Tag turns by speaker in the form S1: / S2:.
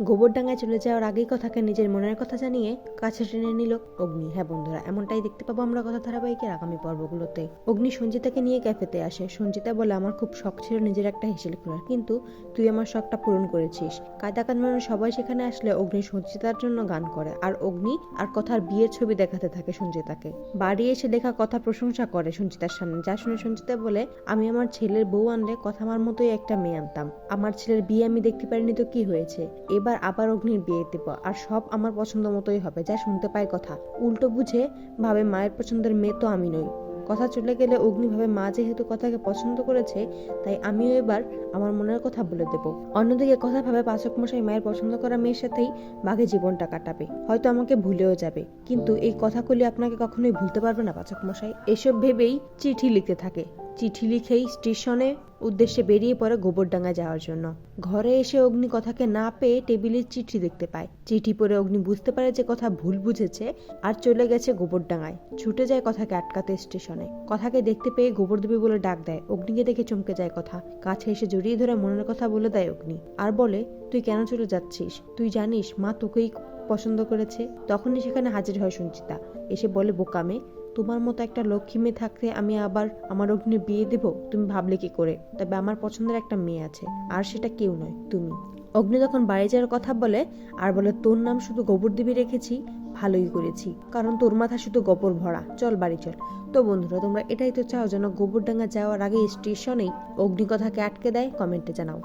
S1: গোবরডাঙ্গায় চলে যাওয়ার আগেই কথাকে নিজের মনের কথা জানিয়ে কাছে টেনে নিল অগ্নি। হ্যাঁ বন্ধুরা, এমনটাই দেখতে পাবো আমরা কথা ধারাবাহিকের আগামী পর্বগুলোতে। অগ্নি সঞ্জিতাকে নিয়ে ক্যাফেতে আসে। সঞ্জিতা বলে, আমার খুব শখ ছিল নিজের একটা হিসেল খোলার, কিন্তু তুই আমার শখটা পূরণ করেছিস। কায়দা কানুনের সবাই সেখানে আসলে অগ্নি সঞ্জিতার জন্য গান করে, আর অগ্নি আর কথার বিয়ের ছবি দেখাতে থাকে সঞ্জিতাকে। বাড়ি এসে দেখা কথা প্রশংসা করে সঞ্জিতার সামনে, যা শুনে সঞ্জিতা বলে, আমি আমার ছেলের বউ আনলে কথা আমার মতোই একটা মেয়ে আনতাম। আমার ছেলের বিয়ে আমি দেখতে পারিনি তো কি হয়েছে? এবার আবার অগ্নির বিয়ে দেব, আর সব আমার পছন্দ মতোই হবে, যা শুনতে পাই কথা। উল্টো বুঝে ভাবে মায়ের পছন্দের মেয়ে তো আমি নই। কথা চলে গেলে অগ্নি ভাবে মা যেহেতু কথাকে পছন্দ করেছে, তাই আমিও এবার আমার মনের কথা বলে দেব। অন্যদিকে কথা ভাবে পাচক মশাই মায়ের পছন্দ করা মেয়ের সাথেই বাঘে জীবনটা কাটাবে। হয়তো আমাকে ভুলেও যাবে। কিন্তু এই কথাগুলি আপনাকে কখনোই ভুলতে পারবে না পাচক মশাই এসব ভেবেই চিঠি লিখতে থাকে। চিঠি লিখেই স্টেশনে উদ্দেশ্যে বেরিয়ে পড়ে গোবরডাঙ্গা যাওয়ার জন্য। ঘরে এসে অগ্নি কথাকে না পেয়ে টেবিলের চিঠি দেখতে পায়। চিঠি পড়ে অগ্নি বুঝতে পারে যে কথা ভুল বুঝেছে আর চলে গেছে গোবরডাঙ্গায়। ছুটে যায় কথাকে আটকাতে স্টেশনে। কথাকে দেখতে পেয়ে গোবরদেবী বলে ডাক দেয়। অগ্নিকে দেখে চমকে যায় কথা। কাছে এসে জড়িয়ে ধরে মনের কথা বলে দেয় অগ্নি। আর বলে, তুই কেন চলে যাচ্ছিস? তুই জানিস, মা তোকেই পছন্দ করেছে। তখনই সেখানে হাজির হয় সঞ্চিতা। এসে বলে, বোকামে তোমার মতো একটা লক্ষ্মী মেয়ে থাকতে আমি আবার আমার অগ্নির বিয়ে দেব? তুমি ভাবলে কি করে? তবে আমার পছন্দের একটা মেয়ে আছে, আর সেটা কেউ নয়, তুমি। অগ্নি তখন বাড়ি যাওয়ার কথা বলে, আর বলে, তোর নাম শুধু গোবর দেবী রেখেছি, ভালোই করেছি। কারণ তোর মাথা শুধু গোবর ভরা। চল, বাড়ি চল। তো বন্ধুরা, তোমরা এটাই তো চাও, যেন গোবরডাঙ্গা যাওয়ার আগে স্টেশনেই অগ্নিকথাকে আটকে দেয়, কমেন্টে জানাও।